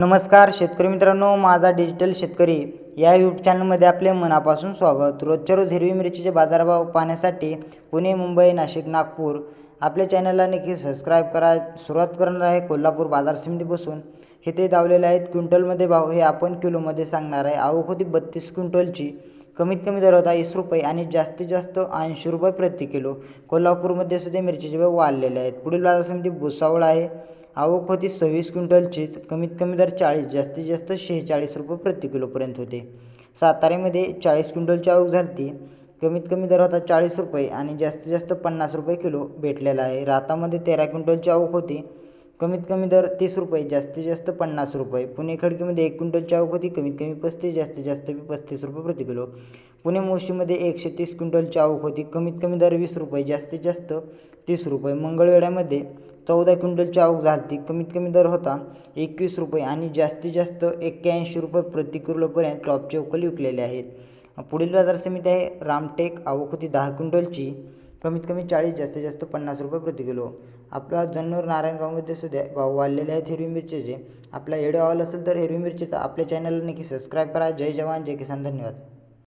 नमस्कार शेतकरी मित्रांनो माझा डिजिटल शेतकरी या यूट्यूब चॅनलमध्ये आपले मनापासून स्वागत. रोजच्या रोज हिरवी मिरचीचे बाजारभाव पाहण्यासाठी पुणे मुंबई नाशिक नागपूर. आपल्या चॅनलला नक्की सबस्क्राईब करा. सुरुवात करणार आहे कोल्हापूर बाजार समितीपासून हे ते दावलेले आहेत क्विंटलमध्ये भाव हे आपण किलोमध्ये सांगणार आहे. आवक होती बत्तीस क्विंटलची. कमीत कमी दर होता वीस रुपये आणि जास्तीत जास्त ऐंशी रुपये प्रति किलो. कोल्हापूरमध्ये सुद्धा मिरचीचे भाव वाढलेले आहेत. पुढील बाजार समिती भुसावळ आहे. आवक होती सव्वीस क्विंटलचीच. कमीत कमी दर चाळीस जास्तीत जास्त शेहेचाळीस रुपये प्रति किलोपर्यंत होते. साताऱ्यामध्ये चाळीस क्विंटलची आवक झाली कमीत कमी दर होता चाळीस रुपये आणि जास्तीत जास्त पन्नास रुपये किलो भेटलेला आहे. रातामध्ये तेरा क्विंटलची आवक होती. कमीत कमी दर तीस रुपये जास्तीत जास्त पन्नास रुपये. पुणे खडकीमध्ये एक क्विंटलची आवक होती. कमीत कमी पस्तीस जास्तीत जास्त पस्तीस रुपये प्रति किलो. पुणे मोशीमध्ये एकशे तीस क्विंटलची आवक होती. कमीत कमी दर वीस रुपये जास्तीत जास्त तीस रुपये. मंगळवेढ्यामध्ये चौदा क्विंटलची आवक झाली कमीत कमी दर होता एकवीस रुपये आणि जास्तीत जास्त एक्क्याऐंशी रुपये प्रति किलोपर्यंत टॉपचे उकल विकलेले आहेत. पुढील बाजार समिती आहे. रामटेक. आवक होती दहा क्विंटलची. कमीत कमी चाळीस जास्तीत जास्त पन्नास रुपये प्रति किलो. आपला जन्नूर नारायणगावमध्ये सुद्धा भाव वाढलेले आहेत हिरवी मिरचीचे आपला व्हिडिओ आवडला असेल तर हिरवी मिरचीचा आपल्या चॅनलला नक्की सबस्क्राईब करा. जय जवान जय किसान. धन्यवाद.